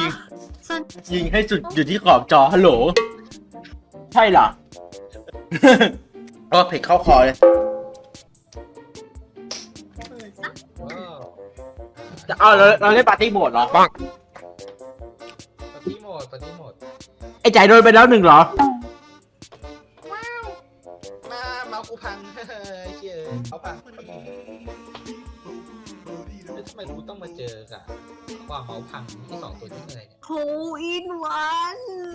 ยิงส่วนยิงให้สุดอยู่ที่ขอบจอฮัลโหล ใช่เหรอโอ้เผ็ดเข้าคอเลย เปิดซะว้าวจะเอาเราเราเล่นปาร์ตี้โหมดเหรอปฏิโหมดปฏิโหมดไอ้ใจโดนไปแล้วหนึ่งเหรอมาเมากูพัง เฮ้ยเชี่ยเขาพังแล้วทำ ไมกูต้องมาเจอกับความเมาพังที่สองตัวนี้อะไรเนี่ยโฮอินวันเ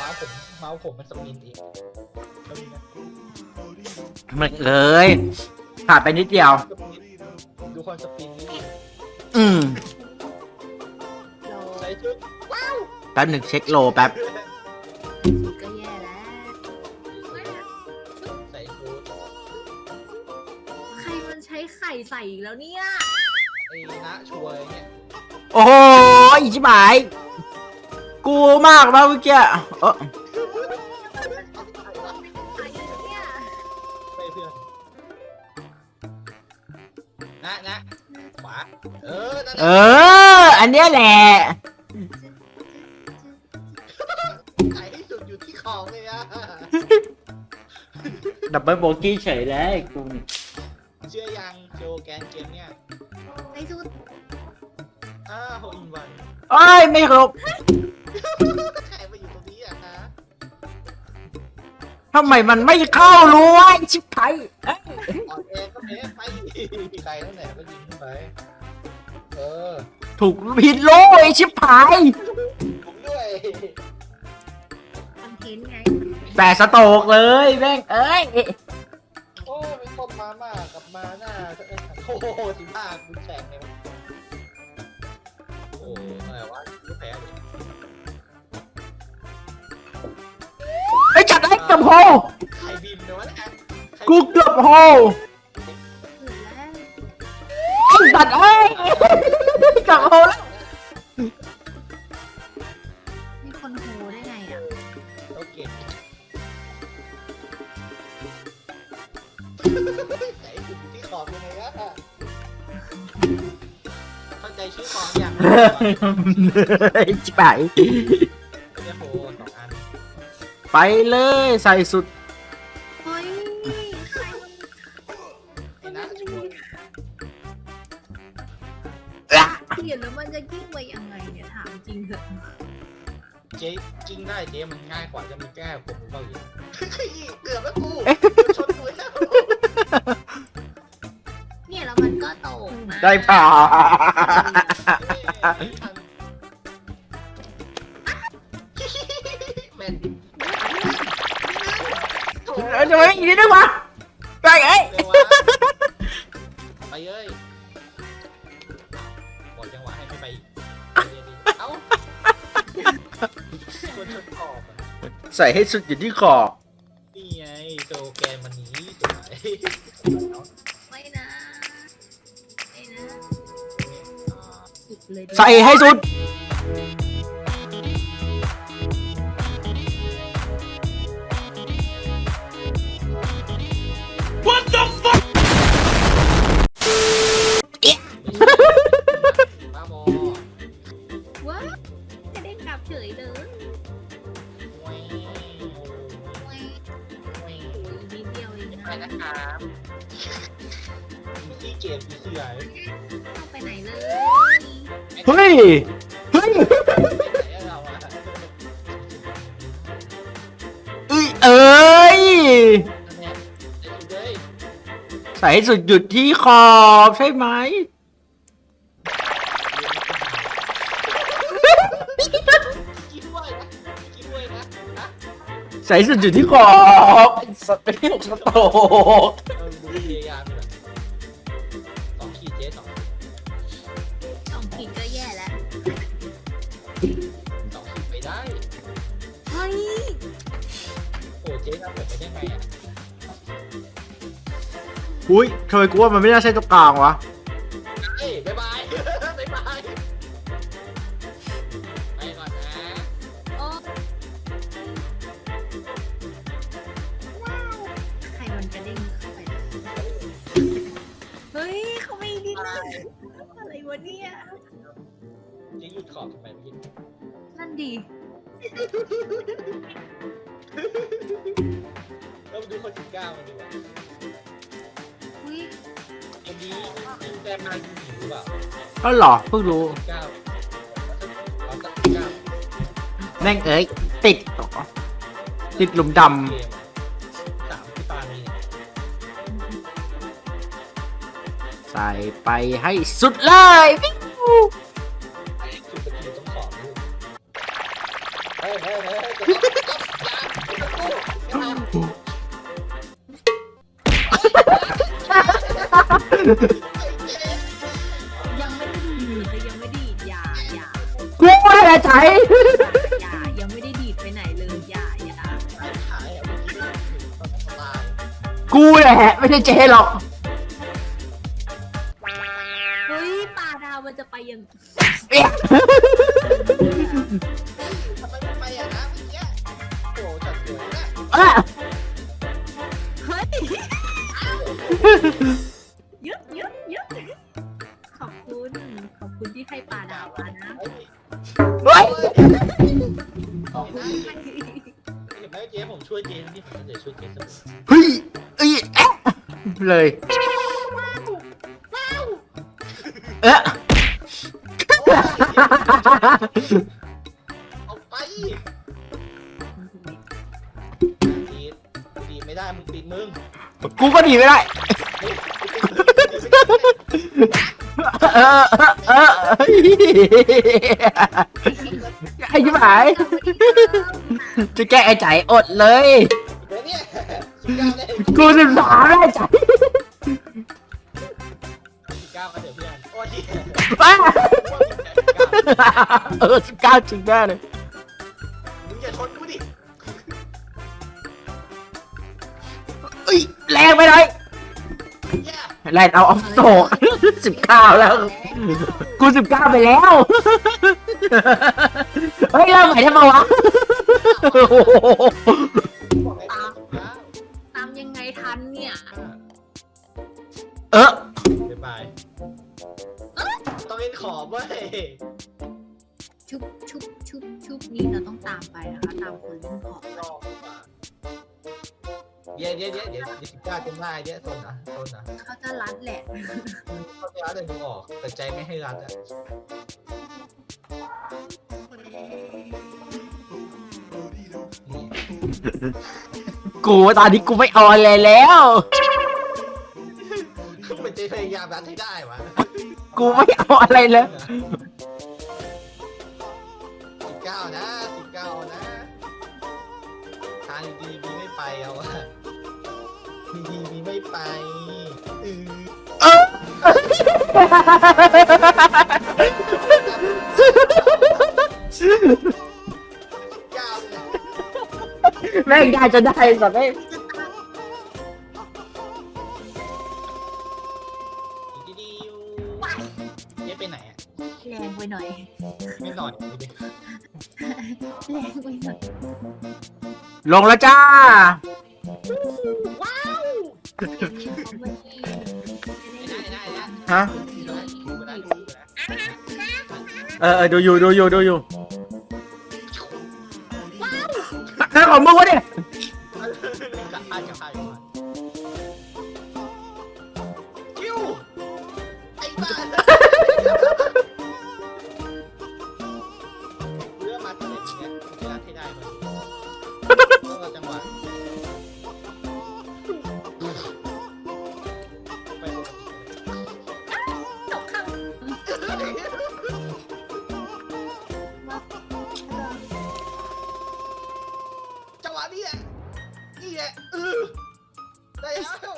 มาส์ผมเมาส์ผมมันสปินเองสปินนะมันเลยขาดไปนิดเดียวสปินดูคนสปินนี่อืมโลใช้ชุดแป๊บหนึ่งเช็คโลแป๊บ ไข่ใส่อีกแล้วเนี่ย ไอ้นะช่วยเนี่ยโอ้โหอีชิบหาย กูมากนะเมื่อกี้เออใครเนี่ยไปเพื่อนนะนะขวา เออนั่นเอออันเนี้ยแหละไหนที่สุดอยู่ที่คอเลยอะดับเบิลโบกี้เฉยเลยกูนี่ เชื่อยังโจแกนเกมเนี่ยในสุดอ้าวโฮอินวันเอ้ยไม่ครบใครมาอยู่ตรงนี้อะคะทำไมมันไม่เข้ารู้วะไอ้ชิบหายเอ้ยอ่อนแอก็แพ้ไปใครนั่นแหละก็ยิงขึ้นไป เออ ถูกผิดรู้ไอ้ชิบหายผมด้วยคอนเทนต์ไง แต่สโตกเลยแม่งเอ้ยโอ้เป็นต้ มมาม่ากับมาหน้าโอ้โหสิบห้าคุณแข่งเลยวะโอ้อะไรวะกูแพ้เลยไอ้จัดไอ้เกือบโฮใครบินเดี๋ยวนะกูเกือบโฮเกิดแล้วไอ้จัดไอ้ยเกือบโฮแล้ว ของอย่างไอ้ชิบหายเรียกโฟสองอันไปเลยใส่สุด เฮ้ยใครมันไอ้นะช่วยเปลี่ยนแล้วมันจะยิ่งไปยังไงเนี่ยถามจริงเถอะเจ๊กิ้งได้เจ๊มันง่ายกว่าจะมีแก้ผมรู้เปล่าอยู่เกือบแล้วกูชนกูแล้วเนี่ยแล้วมันก็โตกนะได้ผ่า ใส่ให้สุดอยู่ที่ขอบนี่ไงโจแกนมันหนีสวยไม่นะไม่นะอ๋ออีกเลยดิใส่ให้สุด บ้าบอว้าวจะได้กลับเฉยเลย นะนะครับมีที่เกมมีเสื่อยเอาไปไหนเลยเฮ้ย เฮ้ย ไหนเราอะเอ้ยเอ้ย นั่นแหละไอ้ดูเลยใส่ให้สุดหยุดที่ขอบใช่ไหมกินด้วยนะกินด้วยนะนะใส่ให้สุดอยู่ที่ขอบ ไอ้ สัตว์เป็นที่สโตกเออดูพยายามเลยสองขีดเจ๊สองสองขีดก็แย่แล้ว สองขีดไม่ได้ เฮ้ย โอ้เจ๊ทำแบบไม่ได้ไงอะอุ้ยทำไมกูว่ามันไม่น่าใช่ตัวกลางวะะเฮ้ยเขาไม่ดิ้นนะอะไรวะเนี่ยจริงหยุดขอบทำไมไม่คิดนั่นดี เรามาดูคนสิบเก้ามันดีกว่าอุ้ยคนนี้ยิงแต่มันหิวหรือเปล่าก็หรอเพิ่งรู้สิบเก้าเราตัดสิบเก้าแม่งเอ้ยติดเหรอติดหลุมดเใส่ไปให้สุดเลยวิวสุดสกิลต้องขอบลูกเฮ้ยเฮ้ยเฮ้ยเฮ้ยจะต้องจะต้องจะต้องไอ้เจ๊ยังไม่ได้ดีดเลยยังไม่ได้ดีดอย่าอย่ากูไม่ได้ใช้อย่ายังไม่ได้ดีดไปไหนเลยอย่าอย่าไอ้ขายอะเมื่อกี้ไม่ถึงตอนนั้นตายกูแหละไม่ใช่เจ๊หรอก ไหมเจ๊ผมช่วยเจ๊ที่ผมจะช่วยเจ๊เสมอเฮ้ยเอ้ยแอะเลย เอ๊ะเอาไปดีดีไม่ได้มึงติดมึงกูก็หนีไม่ได้เออเออเออไอ้ชิบหาย จะแก้ไอ้ใจอดเลย เดี๋ยวเนี่ยสิบเก้าได้กูสิบสามได้ใจสิบเก้ามาเถอะเพื่อนโอ้ยบ้าเออสิบเก้าจริงแน่เลยมึงอย่าชนกูดิเอ้ยแรงไปหน่อยแย่แรงเอาออฟโศกสิบเก้าแล้ว กูสิบเก้าไปแล้ว เฮ้ยเริ่มใหม่ได้ปะวะ บอกให้สิบเก้าตามยังไงทันเนี่ย เออบ๊ายบายต้องเล่นขอบเว้ยชุบชุบชุบชุบนี้เราต้องตามไปนะคะ ตามคนเล่นของรอบดีกว่าเดี๋ยวเดี๋ยวเดี๋ยวเดี๋ยวสิบเก้าจนได้เดี๋ยวโซนนะโซนนะเขาจะรัดแหละ เขาจะรัดเลยดูออกแต่ใจไม่ให้รัดอะ กูตอนนี้กูไม่ออนเลยแล้ว มันจะพยายามรัดให้ได้วะกูไม่เอาอะไรเลยสิบเก้านะสิบเก้านะทางดีดีไม่ไปเอาอะดีดีดีไม่ไปเออ ม่งได้จะได้สัตว์ไอ้ดีดีเย้ไปไหนอะแรงไปหน่อย ไม่หน่อยไม่ได้แรงไปหน่อยลงแล้วจ้าเอาไว้ที่จะได้ได้ได้ได้ฮะ ดูไปแล้วดูไปแล้ว เออเออดูอยู่ดูอยู่ดูอยู่ ของมึงวะเนี่ยกับพา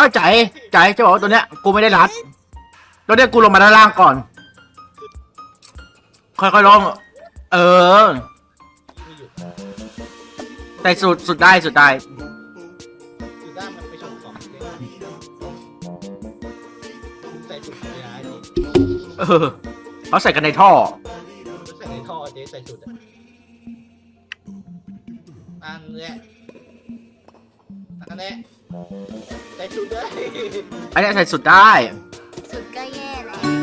าวใจใจจะบอกว่าตัวเนี้ยกูไม่ได้รัดตัวเนี้ยกูลงมาด้านล่างก่อน ค่อยๆลง เออไม่หยุดแต่สุดสุดได้สุดได้คือด้านมันไปชนของเลยใส่สุดเลยนะนี่เออเขาใส่กันในท่อ ใส่ในท่อเจ๊ใส่สุดอะอันเนี้ยอันเนี้ย ใส่สุดเลยอันเนี้ยใส่สุดได้ สุดก็แย่แล้ว